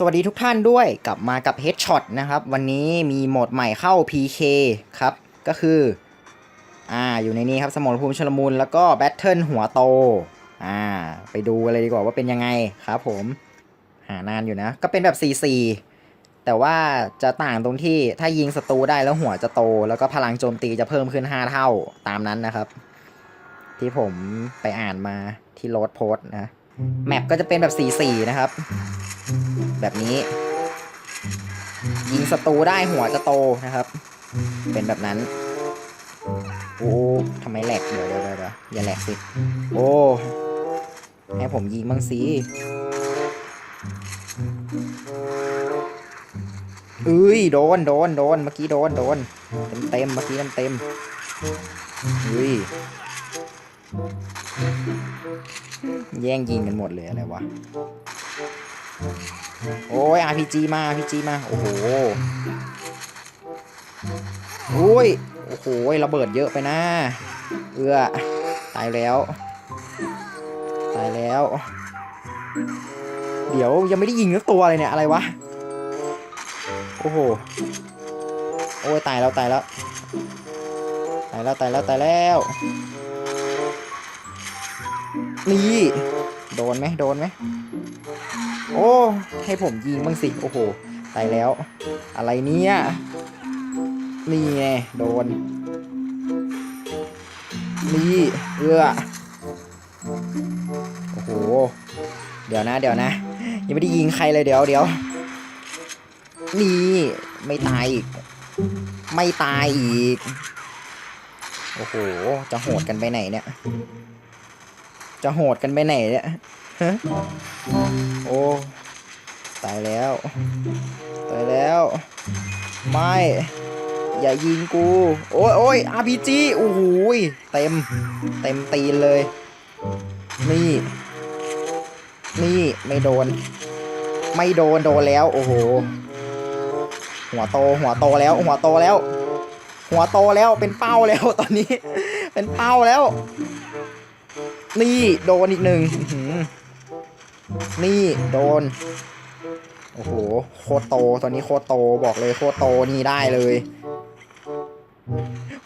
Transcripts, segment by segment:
สวัสดีทุกท่านด้วยกลับมากับ Headshot นะครับ วันนี้มีโหมดใหม่เข้า PK ครับ ก็คืออ่าอยู่ในนี้ครับ สมรภูมิชลมุนแล้วก็แบทเทิลหัวโตอ่าไปดูกันเลยดีกว่าว่าเป็นยังไงครับผม หานานอยู่นะ ก็เป็นแบบ 4 4 แต่ว่าจะต่างตรงที่ถ้ายิงศัตรูได้แล้วหัวจะโต แล้วก็พลังโจมตีจะเพิ่มขึ้น 5 เท่าตามนั้นนะครับ ที่ผมไปอ่านมาที่โรดโพส์นะ แมปก็จะเป็นแบบ4-4นะครับ แบบนี้ ยิงศัตรูได้หัวจะโตนะครับ เป็นแบบนั้น โอ้ทำไมแหลกเดี๋ยวเดี๋ยวเดี๋ยวอย่าแหลกสิ โอ้ ให้ผมยิงบ้างสิเอ้ยโดนโดนโดนเมื่อกี้โดนโดนเต็มเต็มเมื่อกี้เต็มเต็มๆเฮ้ย แย่งยิงกันหมดเลยอะไรวะ โอ้ย RPG มา RPG มา โอ้โหโอ้ย โอ้โหระเบิดเยอะไปนะ เอื้อ ตายแล้ว ตายแล้ว เดี๋ยวยังไม่ได้ยิงสักตัวเลยเนี่ย อะไรวะ โอ้โห โอ้ย ตายแล้ว ตายแล้ว ตายแล้ว ตายแล้ว ตายแล้ว นี่โดนไหมโดนไหมโอ้ ให้ผมยิงบ้างสิ โอ้โห ตายแล้ว อะไรเนี่ยนี่ไงโดน นี่เอื้อโอ้โห เดี๋ยวนะ เดี๋ยวนะ ยังไม่ได้ยิงใครเลยเดี๋ยวเดี๋ยว นี่ ไม่ตายอีก ไม่ตายอีก โอ้โห จะโหดกันไปไหนเนี่ย จะโหดกันไปไหนเนี่ยฮะโอ้ตายแล้ว ตายแล้ว ไม่ อย่ายิงกู โอ้ยโอ้ย RPG โอ้โหเต็ม เต็มตีนเลย นี่ นี่ ไม่โดน ไม่โดน โดนแล้ว โอ้โห หัวโต หัวโตแล้ว หัวโตแล้ว หัวโตแล้ว เป็นเป้าแล้วตอนนี้ เป็นเป้าแล้ว นี่โดนอีกหนึ่งนี่โดน โอ้โห โคโต ตอนนี้โคโตบอกเลยโคโตนี่ได้เลย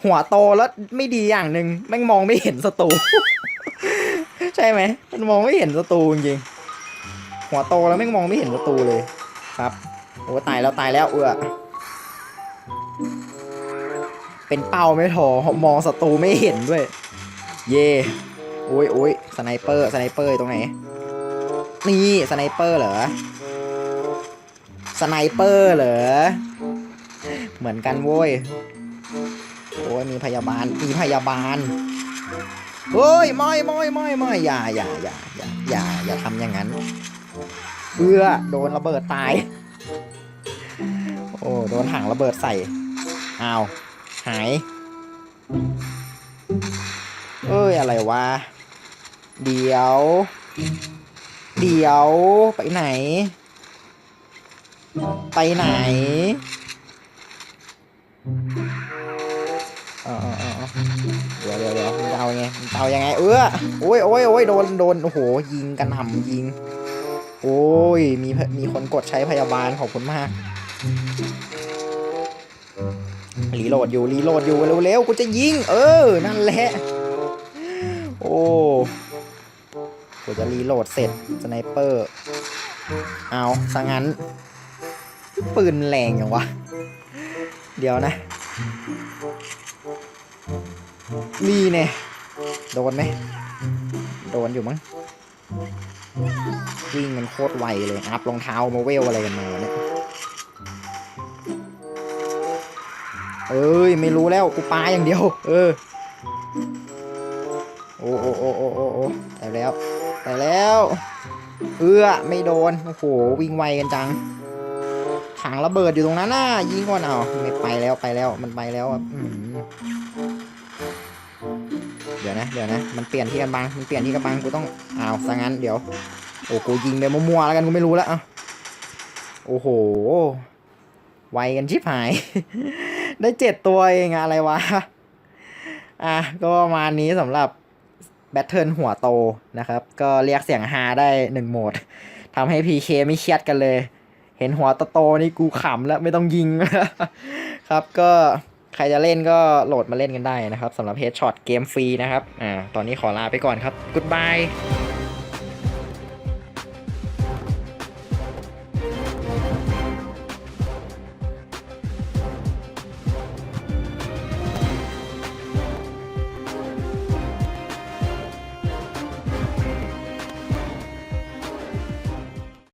หัวโตแล้วไม่ดีอย่างหนึ่งแม่งมองไม่เห็นศัตรูใช่ไหมมันมองไม่เห็นศัตรูจริงหัวโตแล้วแม่งมองไม่เห็นศัตรูเลยครับโอ้ตายแล้วตายแล้วเอือเป็นเป้าไม่ถอมองศัตรูไม่เห็นด้วย เย่ โอ้ยโอ้ยสไนเปอร์สไนเปอร์ตรงไหน นี่สไนเปอร์เหรอสไนเปอร์เหรอ เหมือนกันโว้ย โอ้ยมีพยาบาล มีพยาบาลเฮ้ยไม่ไม่ไม่ไม่อย่าอย่าอย่าอย่าอย่าอย่าทำอย่างนั้นเอื้อโดนระเบิดตาย โอ้โดนถังระเบิดใส่อ้าวหาย เอ้ย อะไรวะ เดี๋ยว เดี๋ยว ไปไหน ไปไหนเออเออเดี๋ยวเดี๋ยวเดี๋ยวมึงจะเอาไงมึงจะเอายังไง เออโอ้ยโอ้ยโอ้ยโดนโดนโอ้โห ยิงกันหำยิง โอ้ย มีมีคนกดใช้พยาบาลขอบคุณมากรีโหลดอยู่รีโหลดอยู่เร็วๆกูจะยิง เออ นั่นแหละ โอ้กูจะรีโหลดเสร็จสไนเปอร์ เอาซะงั้น ปืนแรงอย่างวะ เดี๋ยวนะนี่เนี่ย โดนไหม โดนอยู่มั้ง วิ่งกันโคตรไวเลยอัพรองเท้ามาเวลอะไรกันมาเนี่ย เอ้ย ไม่รู้แล้ว กูปาอย่างเดียว เออ โอ้โอ้โอ้โอ้โอ้โอ้แต่แล้วแต่แล้ว เอื้อไม่โดน โอ้โห วิ่งไวกันจัง ถังระเบิดอยู่ตรงนั้นน่ะยิงก่อนเอาไม่ไปแล้วไปแล้วมันไปแล้วอืเดี๋ยวนะเดี๋ยวนะ มันเปลี่ยนที่กันบัง มันเปลี่ยนที่กันบัง กูต้องอ้าวซะงั้นเดี๋ยว โอ้กูยิงไปมั่วๆแล้วกันกูไม่รู้แล้วอะโอ้โห ไวกันชิบหาย ได้เจ็ดตัวเองอะอะไรวะ อะก็ประมาณนี้สำหรับ แบทเทิลหัวโตนะครับ ก็เรียกเสียงฮาได้หนึ่งโหมดทำให้ PK ไม่เครียดกันเลย เห็นหัวโตๆนี่กูขำแล้วไม่ต้องยิงครับก็ใครจะเล่นก็โหลดมาเล่นกันได้นะครับสำหรับเฮดช็อตเกมฟรีนะครับอ่าตอนนี้ขอลาไปก่อนครับ Goodbye